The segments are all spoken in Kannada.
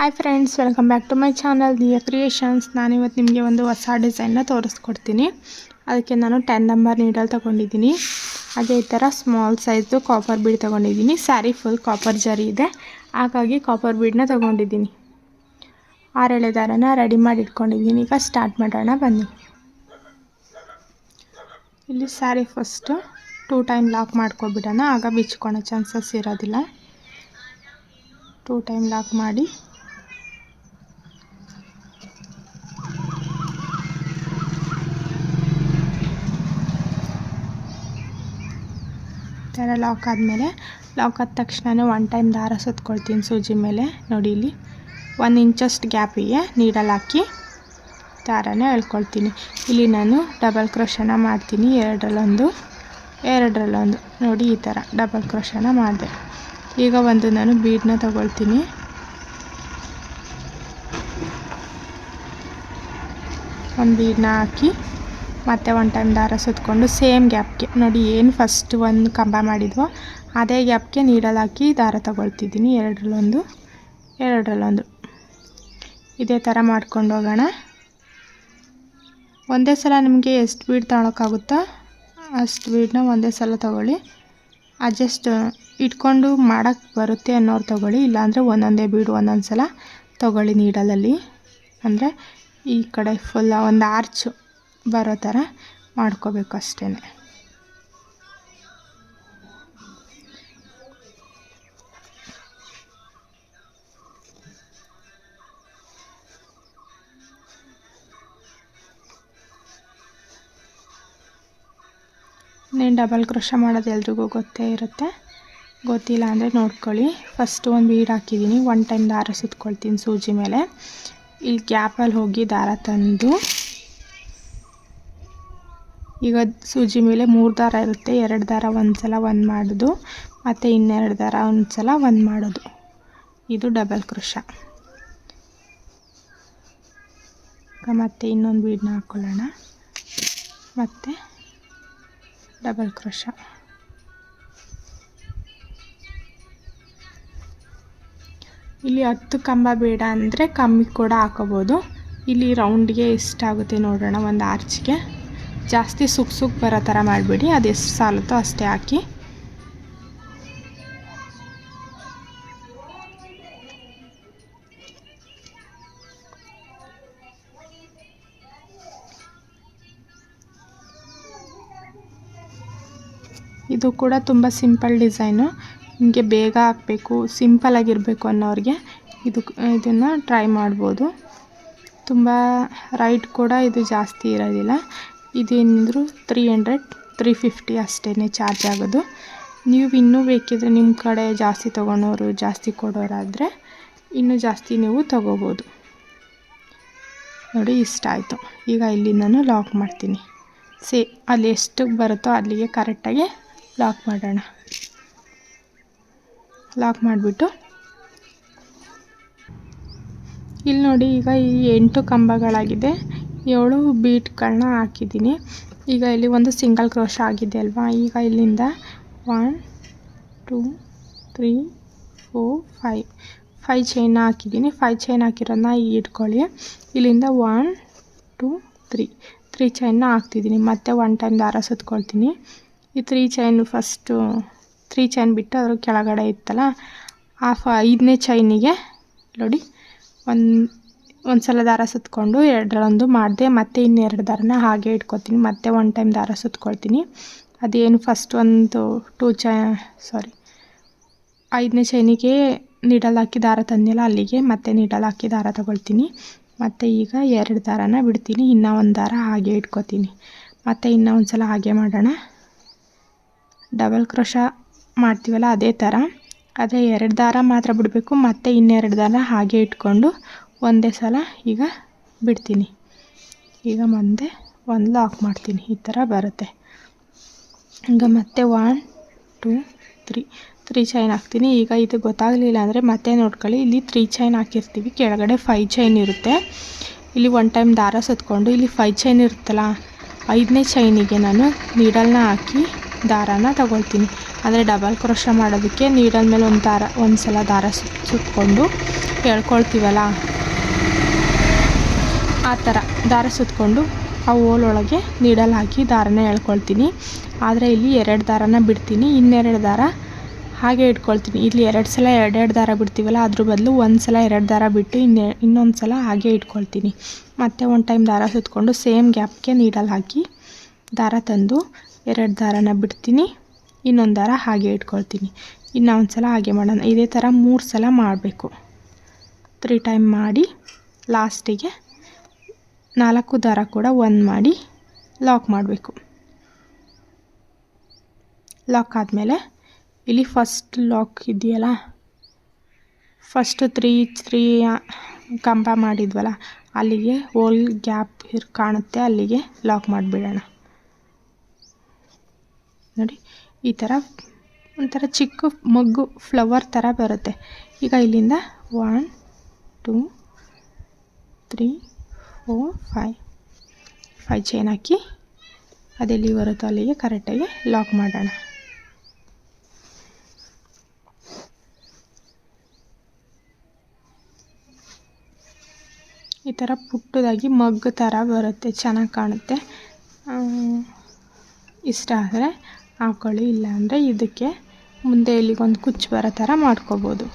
Hi friends welcome back to my channel Diya creations ನಾನಿವತ್ತು ನಿಮಗೆ ಒಂದು ಹೊಸ ಡಿಸೈನ್ನ ತೋರಿಸ್ಕೊಡ್ತೀನಿ. ಅದಕ್ಕೆ ನಾನು ಟೆನ್ ನಂಬರ್ ನೀಡಲ್ ತೊಗೊಂಡಿದ್ದೀನಿ. ಹಾಗೆ ಈ ಥರ ಸ್ಮಾಲ್ ಸೈಜ್ದು ಕಾಪರ್ ಬೀಡ್ ತೊಗೊಂಡಿದ್ದೀನಿ. ಸ್ಯಾರಿ ಫುಲ್ ಕಾಪರ್ ಜರಿ ಇದೆ. ಹಾಗಾಗಿ ಕಾಪರ್ ಬೀಡನ್ನ ತೊಗೊಂಡಿದ್ದೀನಿ. ಆರೆಳೆ ದಾರನ ರೆಡಿ ಮಾಡಿ ಇಟ್ಕೊಂಡಿದ್ದೀನಿ. ಈಗ ಸ್ಟಾರ್ಟ್ ಮಾಡೋಣ, ಬನ್ನಿ. ಇಲ್ಲಿ sari first two time lock ಮಾಡ್ಕೊಬಿಡೋಣ. ಆಗ ಬಿಚ್ಕೊಳೋ ಚಾನ್ಸಸ್ ಇರೋದಿಲ್ಲ. ಟೂ ಟೈಮ್ ಲಾಕ್ ಮಾಡಿ. ಥರ ಲಾಕ್ ಆದಮೇಲೆ ಲಾಕ್ ಆದ ತಕ್ಷಣ ಒನ್ ಟೈಮ್ ದಾರ ಸುತ್ಕೊಳ್ತೀನಿ ಸೂಜಿ ಮೇಲೆ. ನೋಡಿ ಇಲ್ಲಿ, ಒಂದು ಇಂಚಷ್ಟು ಗ್ಯಾಪಿಗೆ ನೀಡಲ್ಲಿ ಹಾಕಿ ದಾರನ ಎಳ್ಕೊಳ್ತೀನಿ. ಇಲ್ಲಿ ನಾನು ಡಬಲ್ ಕ್ರೋಶನ ಮಾಡ್ತೀನಿ, ಎರಡರಲ್ಲೊಂದು ಎರಡರಲ್ಲೊಂದು. ನೋಡಿ ಈ ಥರ ಡಬಲ್ ಕ್ರೋಶನ ಮಾಡಿದೆ. ಈಗ ಒಂದು ನಾನು ಬೀಡನ್ನ ತಗೊಳ್ತೀನಿ. ಒಂದು ಬೀಡನ್ನ ಹಾಕಿ ಮತ್ತೆ ಒನ್ ಟೈಮ್ ದಾರ ಸುತ್ತಕೊಂಡು ಸೇಮ್ ಗ್ಯಾಪ್ಗೆ ನೋಡಿ ಏನು ಫಸ್ಟ್ ಒಂದು ಕಂಬ ಮಾಡಿದ್ವೋ, ಅದೇ ಗ್ಯಾಪ್ಗೆ ನೀಡಲ್ ಹಾಕಿ ದಾರ ತಗೊಳ್ತಿದ್ದೀನಿ. ಎರಡರಲ್ಲೊಂದು ಎರಡರಲ್ಲೊಂದು. ಇದೇ ಥರ ಮಾಡ್ಕೊಂಡು ಹೋಗೋಣ. ಒಂದೇ ಸಲ ನಿಮಗೆ ಎಷ್ಟು ಬೀಡ್ ತಗೊಳಕ್ಕಾಗುತ್ತೋ, ಅಷ್ಟು ಬೀಡನ್ನ ಒಂದೇ ಸಲ ತಗೊಳ್ಳಿ. ಅಡ್ಜಸ್ಟ್ ಇಟ್ಕೊಂಡು ಮಾಡೋಕ್ಕೆ ಬರುತ್ತೆ ಅನ್ನೋರು ತೊಗೊಳ್ಳಿ. ಇಲ್ಲಾಂದರೆ ಒಂದೊಂದೇ ಬೀಡು ಒಂದೊಂದು ಸಲ ತೊಗೊಳ್ಳಿ ನೀಡಲಲ್ಲಿ ಅಂದರೆ ಈ ಕಡೆ ಫುಲ್ಲ ಒಂದು ಆರ್ಚು ಬರೋ ಥರ ಮಾಡ್ಕೋಬೇಕು ಅಷ್ಟೇ ನೀನು ಡಬಲ್ ಕ್ರೋಶ ಮಾಡೋದು ಎಲ್ರಿಗೂ ಗೊತ್ತೇ ಇರುತ್ತೆ. ಗೊತ್ತಿಲ್ಲ ಅಂದರೆ ನೋಡ್ಕೊಳ್ಳಿ. ಫಸ್ಟು ಒಂದು ಬೀಡ್ ಹಾಕಿದ್ದೀನಿ. ಒನ್ ಟೈಮ್ ದಾರ ಸುತ್ಕೊಳ್ತೀನಿ ಸೂಜಿ ಮೇಲೆ. ಇಲ್ಲಿ ಗ್ಯಾಪಲ್ಲಿ ಹೋಗಿ ದಾರ ತಂದು ಈಗ ಸೂಜಿ ಮೇಲೆ ಮೂರು ದಾರ ಇರುತ್ತೆ. ಎರಡು ದಾರ ಒಂದು ಸಲ ಒಂದು ಮಾಡೋದು. ಮತ್ತು ಇನ್ನೆರಡು ದಾರ ಒಂದು ಸಲ ಒಂದು ಮಾಡೋದು. ಇದು ಡಬಲ್ ಕ್ರೋಶ ಮತ್ತು ಇನ್ನೊಂದು ಬೀಡನ್ನ ಹಾಕ್ಕೊಳ್ಳೋಣ ಮತ್ತು ಡಬಲ್ ಕ್ರೋಶ ಇಲ್ಲಿ ಹತ್ತು ಕಂಬ ಬೇಡ ಅಂದರೆ ಕಮ್ಮಿ ಕೂಡ ಹಾಕೋಬೋದು. ಇಲ್ಲಿ ರೌಂಡ್ಗೆ ಎಷ್ಟಾಗುತ್ತೆ ನೋಡೋಣ. ಒಂದು ಆರ್ಚ್ಗೆ ಜಾಸ್ತಿ ಸುಕ್ ಸುಕ್ ಬರೋ ಥರ ಮಾಡಬೇಡಿ ಎಷ್ಟು ಸಾಲುತ್ತೋ ಅಷ್ಟೇ ಹಾಕಿ. ಇದು ಕೂಡ ತುಂಬ ಸಿಂಪಲ್ ಡಿಸೈನು. ನಿಮಗೆ ಬೇಗ ಹಾಕಬೇಕು ಸಿಂಪಲಾಗಿರಬೇಕು ಅನ್ನೋರಿಗೆ ಇದು, ಇದನ್ನು ಟ್ರೈ ಮಾಡ್ಬೋದು. ತುಂಬ ರೈಟ್ ಕೂಡ ಇದು ಜಾಸ್ತಿ ಇರೋದಿಲ್ಲ. ಇದೇನಿದ್ರು ತ್ರೀ ಹಂಡ್ರೆಡ್ ತ್ರೀ ಫಿಫ್ಟಿ ಅಷ್ಟೇ ಚಾರ್ಜ್ ಆಗೋದು. ನೀವು ಇನ್ನೂ ಬೇಕಿದ್ರೆ ನಿಮ್ಮ ಕಡೆ ಜಾಸ್ತಿ ತೊಗೊಳೋರು, ಜಾಸ್ತಿ ಕೊಡೋರಾದರೆ ಇನ್ನೂ ಜಾಸ್ತಿ ನೀವು ತೊಗೋಬೋದು. ನೋಡಿ ಇಷ್ಟ ಆಯಿತು. ಈಗ ಇಲ್ಲಿ ನಾನು ಲಾಕ್ ಮಾಡ್ತೀನಿ. ಸೇ, ಅಲ್ಲಿ ಎಷ್ಟು ಬರುತ್ತೋ ಅಲ್ಲಿಗೆ ಕರೆಕ್ಟಾಗಿ ಲಾಕ್ ಮಾಡೋಣ. ಲಾಕ್ ಮಾಡಿಬಿಟ್ಟು. ಇಲ್ಲಿ ನೋಡಿ ಈಗ ಈ ಎಂಟು ಕಂಬಗಳಾಗಿದೆ. ಏಳು ಬೀಟ್ಗಳನ್ನ ಹಾಕಿದ್ದೀನಿ. ಈಗ ಇಲ್ಲಿ ಒಂದು ಸಿಂಗಲ್ ಕ್ರೋಶ ಆಗಿದೆ ಅಲ್ವಾ? ಈಗ ಇಲ್ಲಿಂದ one, two, three, four, five. Five chain ಹಾಕಿದ್ದೀನಿ. ಫೈವ್ ಚೈನ್ ಹಾಕಿರೋದನ್ನ ಇಟ್ಕೊಳ್ಳಿ. ಇಲ್ಲಿಂದ ಒನ್, ಟೂ, ತ್ರೀ. ತ್ರೀ ಚೈನ್ನ ಹಾಕ್ತಿದ್ದೀನಿ. ಮತ್ತೆ ಒನ್ ಟೈಮ್ ದಾರ ಸುತ್ಕೊಳ್ತೀನಿ. ಈ three chain first, three chain ಬಿಟ್ಟು ಅದ್ರ ಕೆಳಗಡೆ ಇತ್ತಲ್ಲ, ಆ ಫ, ಐದನೇ ಚೈನಿಗೆ ನೋಡಿ, ಒಂದು ಒಂದು ಸಲ ದಾರ ಸುತ್ಕೊಂಡು ಎರಡರೊಂದು ಮಾಡಿದೆ, ಮತ್ತೆ ಇನ್ನೆರಡು ದಾರನ ಹಾಗೆ ಇಟ್ಕೊತೀನಿ. ಮತ್ತೆ ಒನ್ ಟೈಮ್ ದಾರ ಸುತ್ಕೊಳ್ತೀನಿ. ಅದೇನು ಫಸ್ಟ್ ಒಂದು ಟೂ ಚ ಸಾರಿ ಐದನೇ ಚೈನಿಗೆ ನೀಡಲ್ ಹಾಕಿ ದಾರ ತಂದಿಲ್ಲ ಅಲ್ಲಿಗೆ, ಮತ್ತೆ ನೀಡಲ್ ಹಾಕಿ ದಾರ ತಗೊಳ್ತೀನಿ. ಮತ್ತು ಈಗ ಎರಡು ದಾರನ ಬಿಡ್ತೀನಿ. ಇನ್ನೂ ಒಂದು ದಾರ ಹಾಗೆ ಇಟ್ಕೊತೀನಿ. ಮತ್ತು ಇನ್ನೂ ಒಂದು ಸಲ ಹಾಗೆ ಮಾಡೋಣ. ಡಬಲ್ ಕ್ರೋಶ ಮಾಡ್ತೀವಲ್ಲ ಅದೇ ಥರ ಆದರೆ ಎರಡು ದಾರ ಮಾತ್ರ ಬಿಡಬೇಕು. ಮತ್ತು ಇನ್ನೆರಡು ದಾರ ಹಾಗೆ ಇಟ್ಕೊಂಡು ಒಂದೇ ಸಲ ಈಗ ಬಿಡ್ತೀನಿ. ಈಗ ಮುಂದೆ ಒಂದು ಲಾಕ್ ಮಾಡ್ತೀನಿ. ಈ ಥರ ಬರುತ್ತೆ. ಈಗ ಮತ್ತೆ one two three three chain ಹಾಕ್ತೀನಿ. ಈಗ ಇದು ಗೊತ್ತಾಗಲಿಲ್ಲ ಅಂದರೆ ಮತ್ತೆ ನೋಡ್ಕೊಳ್ಳಿ. ಇಲ್ಲಿ ತ್ರೀ ಚೈನ್ ಹಾಕಿರ್ತೀವಿ. ಕೆಳಗಡೆ ಫೈ ಚೈನ್ ಇರುತ್ತೆ. ಇಲ್ಲಿ ಒನ್ ಟೈಮ್ ದಾರ ಸುತ್ಕೊಂಡು ಇಲ್ಲಿ ಫೈ ಚೈನ್ ಇರುತ್ತಲ್ಲ, ಐದನೇ ಚೈನಿಗೆ ನಾನು ನೀಡಲ್ನ ಹಾಕಿ ದಾರಾನ ತಗೊಳ್ತೀನಿ. ಅಂದರೆ ಡಬಲ್ ಕ್ರೋಶ ಮಾಡೋದಕ್ಕೆ ನೀಡಲ್ ಮೇಲೆ ಒಂದು ದಾರ ಒಂದು ಸಲ ದಾರ ಸುತ್ತ ಸುತ್ತಕೊಂಡು ಎಳ್ಕೊಳ್ತೀವಲ್ಲ ಆ ಥರ ದಾರ ಸುತ್ತಕೊಂಡು ಆ ಹೋಲೊಳಗೆ ನೀಡಲ್ ಹಾಕಿ ದಾರನ ಎಳ್ಕೊಳ್ತೀನಿ. ಆದರೆ ಇಲ್ಲಿ ಎರಡು ದಾರನ ಬಿಡ್ತೀನಿ. ಇನ್ನೆರಡು ದಾರ ಹಾಗೆ ಇಟ್ಕೊಳ್ತೀನಿ. ಇಲ್ಲಿ ಎರಡು ಸಲ ಎರಡೆರಡು ದಾರ ಬಿಡ್ತೀವಲ್ಲ, ಅದ್ರ ಬದಲು ಒಂದು ಸಲ ಎರಡು ದಾರ ಬಿಟ್ಟು ಇನ್ನೆ, ಇನ್ನೊಂದು ಸಲ ಹಾಗೆ ಇಟ್ಕೊಳ್ತೀನಿ. ಮತ್ತು ಒಂದು ಟೈಮ್ ದಾರ ಸುತ್ತಕೊಂಡು ಸೇಮ್ ಗ್ಯಾಪ್ಗೆ ನೀಡಲ್ ಹಾಕಿ ದಾರ ತಂದು ಎರಡು ದಾರನ ಬಿಡ್ತೀನಿ. ಇನ್ನೊಂದು ದಾರ ಹಾಗೆ ಇಟ್ಕೊಳ್ತೀನಿ. ಇನ್ನೊಂದು ಸಲ ಹಾಗೆ ಮಾಡೋಣ. ಇದೇ ಥರ ಮೂರು ಸಲ ಮಾಡಬೇಕು. ತ್ರೀ ಟೈಮ್ ಮಾಡಿ ಲಾಸ್ಟಿಗೆ ನಾಲ್ಕು ದಾರ ಕೂಡ ಒಂದು ಮಾಡಿ ಲಾಕ್ ಮಾಡಬೇಕು. ಲಾಕ್ ಆದಮೇಲೆ ಇಲ್ಲಿ ಫಸ್ಟ್ ಲಾಕ್ ಇದೆಯಲ್ಲ? ಫಸ್ಟ್ ತ್ರೀ ತ್ರೀ ಕಂಬ ಮಾಡಿದ್ವಲ್ಲ, ಅಲ್ಲಿಗೆ ಹೋಲ್ ಗ್ಯಾಪ್ ಇರ್, ಕಾಣುತ್ತೆ, ಅಲ್ಲಿಗೆ ಲಾಕ್ ಮಾಡಿಬಿಡೋಣ. ನೋಡಿ, ಈ ಥರ ಒಂಥರ ಚಿಕ್ಕ ಮಗ್ಗು ಫ್ಲವರ್ ಥರ ಬರುತ್ತೆ. ಈಗ ಇಲ್ಲಿಂದ one two three four five five chain ಹಾಕಿ ಅದೆಲ್ಲಿ ಬರುತ್ತೋ ಅಲ್ಲಿಗೆ ಕರೆಕ್ಟಾಗಿ ಲಾಕ್ ಮಾಡೋಣ. ಈ ಥರ ಪುಟ್ಟದಾಗಿ ಮಗ್ಗು ಥರ ಬರುತ್ತೆ, ಚೆನ್ನಾಗಿ ಕಾಣುತ್ತೆ. ಇಷ್ಟ ಆದರೆ ಹಾಕ್ಕೊಳ್ಳಿ ಇಲ್ಲಾಂದರೆ ಇದಕ್ಕೆ ಮುಂದೆ ಇಲ್ಲಿಗೊಂದು ಕುಚ್ಚು ಬರೋ ಥರ ಮಾಡ್ಕೋಬೋದು.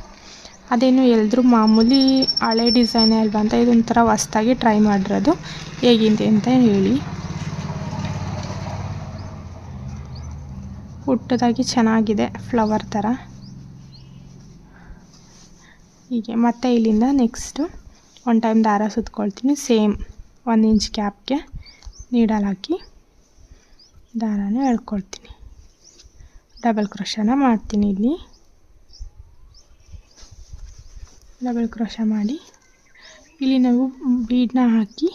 ಅದೇನು ಎಲ್ಲರೂ ಮಾಮೂಲಿ ಹಳೆ ಡಿಸೈನೇ ಅಲ್ವಾ ಅಂತ ಇದೊಂಥರ ಹೊಸ್ದಾಗಿ ಟ್ರೈ ಮಾಡಿರೋದು. ಹೇಗಿದೆ ಅಂತ ಹೇಳಿ. ಹುಟ್ಟದಾಗಿ ಚೆನ್ನಾಗಿದೆ ಫ್ಲವರ್ ಥರ. ಹೀಗೆ, ಮತ್ತೆ ಇಲ್ಲಿಂದ ನೆಕ್ಸ್ಟು ಒನ್ ಟೈಮ್ ದಾರ ಸುತ್ಕೊಳ್ತೀನಿ. ಸೇಮ್ ಒಂದು ಇಂಚ್ ಕ್ಯಾಪ್ಗೆ ನೀಡಲ್ ಹಾಕಿ ದಾರನ ಎಳ್ಕೊಳ್ತೀನಿ. ಡಬಲ್ ಕ್ರೋಶನ ಮಾಡ್ತೀನಿ ಇಲ್ಲಿ. ಡಬಲ್ ಕ್ರೋಶ ಮಾಡಿ. ಇಲ್ಲಿ ನಾವು ಬೀಡನ್ನ ಹಾಕಿ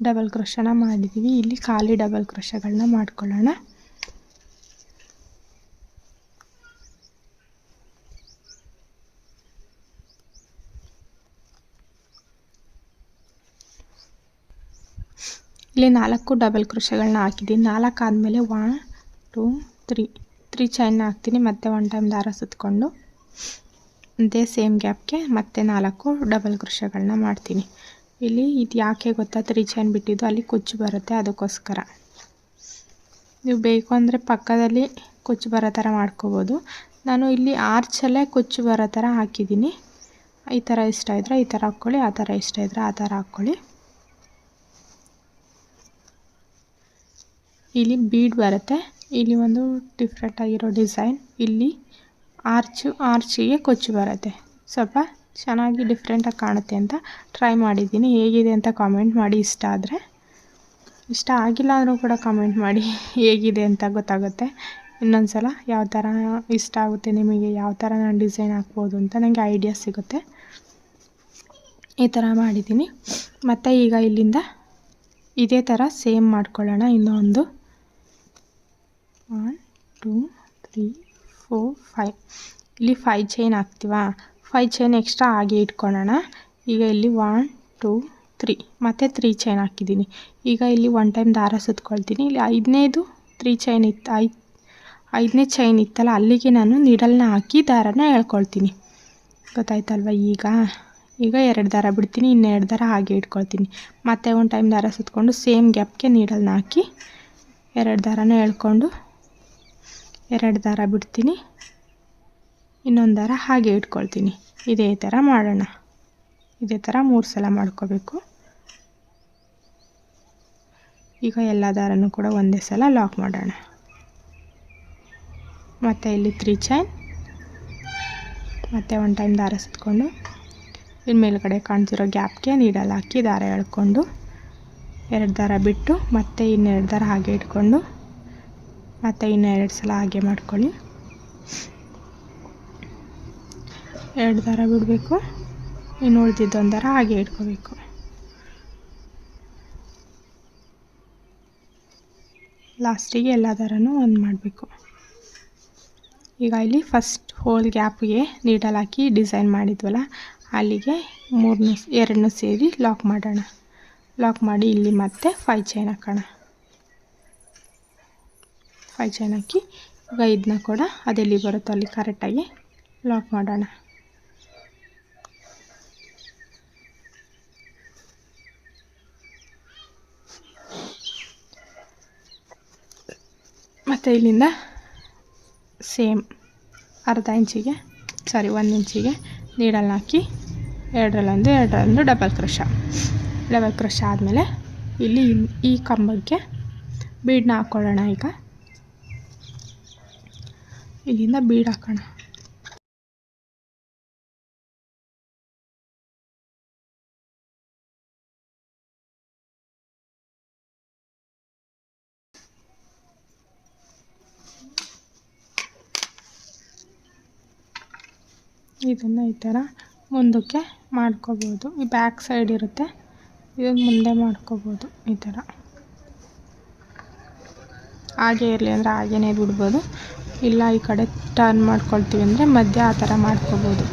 ಡಬಲ್ ಕ್ರೋಶನ ಮಾಡಿದ್ದೀವಿ ಇಲ್ಲಿ ಖಾಲಿ ಡಬಲ್ ಕ್ರೋಶಗಳನ್ನ ಮಾಡ್ಕೊಳ್ಳೋಣ. ಇಲ್ಲಿ ನಾಲ್ಕು ಡಬಲ್ ಕ್ರೋಶಗಳನ್ನ ಹಾಕಿದ್ದೀನಿ ನಾಲ್ಕು ಆದಮೇಲೆ one two three three chain ಹಾಕ್ತೀನಿ. ಮತ್ತೆ ಒನ್ ಟೈಮ್ ದಾರ ಸುತ್ತಕೊಂಡು ಅದೇ ಸೇಮ್ ಗ್ಯಾಪ್ಗೆ ಮತ್ತೆ ನಾಲ್ಕು ಡಬಲ್ ಕ್ರೋಶಗಳನ್ನ ಮಾಡ್ತೀನಿ. ಇಲ್ಲಿ ಇದು ಯಾಕೆ ಗೊತ್ತಾ ತ್ರೀ ಬಿಟ್ಟಿದ್ದು ಅಲ್ಲಿ ಕುಚ್ಚು ಬರುತ್ತೆ ಅದಕ್ಕೋಸ್ಕರ. ನೀವು ಬೇಕು ಅಂದರೆ ಪಕ್ಕದಲ್ಲಿ ಕುಚ್ಚು ಬರೋ ಥರ ಮಾಡ್ಕೋಬೋದು. ನಾನು ಇಲ್ಲಿ ಆರ್ಚಲ್ಲೇ ಕುಚ್ಚು ಬರೋ ಥರ ಹಾಕಿದ್ದೀನಿ. ಈ ಥರ ಇಷ್ಟ ಇದ್ದರೆ ಈ ಥರ ಹಾಕ್ಕೊಳ್ಳಿ, ಆ ಥರ ಇಷ್ಟ ಇದ್ದರೆ ಆ ಥರ ಹಾಕ್ಕೊಳ್ಳಿ. ಇಲ್ಲಿ ಬೀಡ್ ಬರುತ್ತೆ. ಇಲ್ಲಿ ಒಂದು ಡಿಫ್ರೆಂಟ್ ಆಗಿರೋ ಡಿಸೈನ್ ಇಲ್ಲಿ ಆರ್ಚು, ಆರ್ಚಿಗೆ ಕೊಚ್ಚು ಬರುತ್ತೆ. ಸ್ವಲ್ಪ ಚೆನ್ನಾಗಿ ಡಿಫ್ರೆಂಟಾಗಿ ಕಾಣುತ್ತೆ ಅಂತ ಟ್ರೈ ಮಾಡಿದ್ದೀನಿ. ಹೇಗಿದೆ ಅಂತ ಕಾಮೆಂಟ್ ಮಾಡಿ ಇಷ್ಟ ಆದರೆ. ಇಷ್ಟ ಆಗಿಲ್ಲ ಅಂದರೂ ಕೂಡ ಕಾಮೆಂಟ್ ಮಾಡಿ ಹೇಗಿದೆ ಅಂತ ಗೊತ್ತಾಗುತ್ತೆ. ಇನ್ನೊಂದು ಸಲ ಯಾವ ಥರ ಇಷ್ಟ ಆಗುತ್ತೆ ನಿಮಗೆ, ಯಾವ ಥರ ನಾನು ಡಿಸೈನ್ ಹಾಕ್ಬೋದು ಅಂತ ನನಗೆ ಐಡಿಯಾ ಸಿಗುತ್ತೆ. ಈ ಥರ ಮಾಡಿದ್ದೀನಿ. ಮತ್ತು ಈಗ ಇಲ್ಲಿಂದ ಇದೇ ಥರ ಸೇಮ್ ಮಾಡ್ಕೊಳ್ಳೋಣ ಇನ್ನೊಂದು. One two three four five ಇಲ್ಲಿ ಫೈ ಚೈನ್ ಹಾಕ್ತೀವಾ? ಫೈ ಚೈನ್ ಎಕ್ಸ್ಟ್ರಾ ಹಾಗೆ ಇಟ್ಕೊಳ್ಳೋಣ. ಈಗ ಇಲ್ಲಿ ಒನ್ ಟೂ ತ್ರೀ ಮತ್ತು ತ್ರೀ ಚೈನ್ ಹಾಕಿದ್ದೀನಿ. ಈಗ ಇಲ್ಲಿ ಒನ್ ಟೈಮ್ ದಾರ ಸುತ್ಕೊಳ್ತೀನಿ. ಇಲ್ಲಿ ಐದನೇದು ತ್ರೀ ಚೈನ್ ಇತ್ತು ಐದು ಐದನೇ ಚೈನ್ ಇತ್ತಲ್ಲ, ಅಲ್ಲಿಗೆ ನಾನು ನೀಡಲ್ನ ಹಾಕಿ ದಾರನ ಹೇಳ್ಕೊಳ್ತೀನಿ ಗೊತ್ತಾಯ್ತಲ್ವ ಈಗ? ಈಗ ಎರಡು ದಾರ ಬಿಡ್ತೀನಿ, ಇನ್ನೆರಡು ದಾರ ಹಾಗೆ ಇಟ್ಕೊಳ್ತೀನಿ. ಮತ್ತೆ ಒಂದು ಟೈಮ್ ದಾರ ಸುತ್ತಕೊಂಡು ಸೇಮ್ ಗ್ಯಾಪ್ಗೆ ನೀಡಲ್ನ ಹಾಕಿ ಎರಡು ದಾರನ ಎಳ್ಕೊಂಡು ಎರಡು ದಾರ ಬಿಡ್ತೀನಿ. ಇನ್ನೊಂದು ದಾರ ಹಾಗೆ ಇಟ್ಕೊಳ್ತೀನಿ. ಇದೇ ಥರ ಮಾಡೋಣ. ಇದೇ ಥರ ಮೂರು ಸಲ ಮಾಡ್ಕೋಬೇಕು. ಈಗ ಎಲ್ಲ ದಾರನೂ ಕೂಡ ಒಂದೇ ಸಲ ಲಾಕ್ ಮಾಡೋಣ. ಮತ್ತು ಇಲ್ಲಿ ತ್ರೀ ಚೈನ್. ಮತ್ತು ಒನ್ ಟೈಮ್ ದಾರ ಸುತ್ತಕೊಂಡು ಇನ್ನು ಮೇಲುಗಡೆ ಕಾಣ್ತಿರೋ ಗ್ಯಾಪ್ಗೆ ನೀಡಲ್ಲಿ ಹಾಕಿ ದಾರ ಎಳ್ಕೊಂಡು ಎರಡು ದಾರ ಬಿಟ್ಟು ಮತ್ತೆ ಇನ್ನೆರಡು ದಾರ ಹಾಗೆ ಇಟ್ಕೊಂಡು ಮತ್ತು ಇನ್ನು ಎರಡು ಸಲ ಹಾಗೆ ಮಾಡ್ಕೊಳ್ಳಿ. ಎರಡು ದಾರ ಬಿಡಬೇಕು. ಇನ್ನು ಉಳಿದಿದ್ದೊಂದು ದಾರ ಹಾಗೆ ಇಟ್ಕೋಬೇಕು. ಲಾಸ್ಟಿಗೆ ಎಲ್ಲ ದಾರನೂ ಒಂದು ಮಾಡಬೇಕು. ಈಗ ಇಲ್ಲಿ ಫಸ್ಟ್ ಹೋಲ್ ಗ್ಯಾಪ್ಗೆ ನೀಡಲ್ ಹಾಕಿ ಡಿಸೈನ್ ಮಾಡಿದ್ವಲ್ಲ, ಅಲ್ಲಿಗೆ ಮೂರನ್ನೂ ಎರಡನ್ನೂ ಸೇರಿ ಲಾಕ್ ಮಾಡೋಣ. ಲಾಕ್ ಮಾಡಿ ಇಲ್ಲಿ ಮತ್ತೆ ಫೈ ಚೈನ್ ಹಾಕೋಣ. ಫೈ ಚೈನ್ ಹಾಕಿ ಈಗ ಇದನ್ನ ಕೂಡ ಅದೆಲ್ಲಿ ಬರುತ್ತೋ ಅಲ್ಲಿ ಕರೆಕ್ಟಾಗಿ ಲಾಕ್ ಮಾಡೋಣ. ಮತ್ತು ಇಲ್ಲಿಂದ ಸೇಮ್ ಅರ್ಧ ಇಂಚಿಗೆ ಸಾರಿ ಒಂದು ಇಂಚಿಗೆ ನೀಡಲ್ಲಿ ಹಾಕಿ ಎರಡರಲ್ಲೊಂದು ಎರಡರಲ್ಲೊಂದು ಡಬಲ್ ಕ್ರಶ ಡಬಲ್ ಕ್ರಶ್ ಆದಮೇಲೆ ಇಲ್ಲಿ ಈ ಕಂಬಕ್ಕೆ ಬೀಡನ್ನ ಹಾಕ್ಕೊಳ್ಳೋಣ ಈಗ. ಇಲ್ಲಿಂದ ಬೀಡ್ ಹಾಕೋಣ. ಇದನ್ನು ಈ ಥರ ಮುಂದಕ್ಕೆ ಮಾಡ್ಕೋಬೋದು. ಈ ಬ್ಯಾಕ್ ಸೈಡ್ ಇರುತ್ತೆ. ಇದನ್ನು ಮುಂದೆ ಮಾಡ್ಕೋಬೋದು ಈ ಥರ. ಹಾಗೆ ಇರಲಿ ಅಂದರೆ ಹಾಗೇ ಬಿಡ್ಬೋದು. ಇಲ್ಲ, ಈ ಕಡೆ ಟರ್ನ್ ಮಾಡ್ಕೊಳ್ತೀವಿ ಅಂದರೆ ಮಧ್ಯ ಆ ಥರ ಮಾಡ್ಕೋಬೋದು.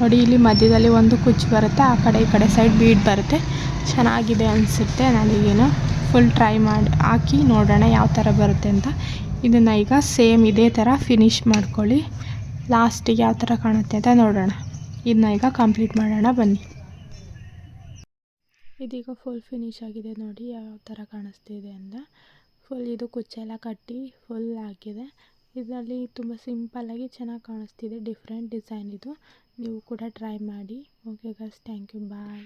ನೋಡಿ, ಇಲ್ಲಿ ಮಧ್ಯದಲ್ಲಿ ಒಂದು ಕುಚ್ಚು ಬರುತ್ತೆ, ಆ ಕಡೆ ಈ ಕಡೆ ಸೈಡ್ ಬೀಡ್ ಬರುತ್ತೆ. ಚೆನ್ನಾಗಿದೆ ಅನಿಸುತ್ತೆ, ನನಗೇನು ಫುಲ್ ಟ್ರೈ ಮಾಡಿ, ಹಾಕಿ ನೋಡೋಣ ಯಾವ ಥರ ಬರುತ್ತೆ ಅಂತ. ಇದನ್ನು ಈಗ ಸೇಮ್ ಇದೇ ಥರ ಫಿನಿಶ್ ಮಾಡ್ಕೊಳ್ಳಿ. ಲಾಸ್ಟಿಗೆ ಯಾವ ಥರ ಕಾಣುತ್ತೆ ಅಂತ ನೋಡೋಣ. ಇದನ್ನ ಈಗ ಕಂಪ್ಲೀಟ್ ಮಾಡೋಣ, ಬನ್ನಿ. ಇದೀಗ ಫುಲ್ ಫಿನಿಶ್ ಆಗಿದೆ ನೋಡಿ, ಯಾವ ಥರ ಕಾಣಿಸ್ತಿದೆ ಅಂತ. ಫುಲ್ ಇದು ಕುಚ್ಚೆಲ್ಲ ಕಟ್ಟಿ ಫುಲ್ ಆಗಿದೆ. ಇದರಲ್ಲಿ ತುಂಬ ಸಿಂಪಲ್ಲಾಗಿ ಚೆನ್ನಾಗಿ ಕಾಣಿಸ್ತಿದೆ. ಡಿಫ್ರೆಂಟ್ ಡಿಸೈನ್ ಇದು. ನೀವು ಕೂಡ ಟ್ರೈ ಮಾಡಿ. Okay guys thank you. Bye.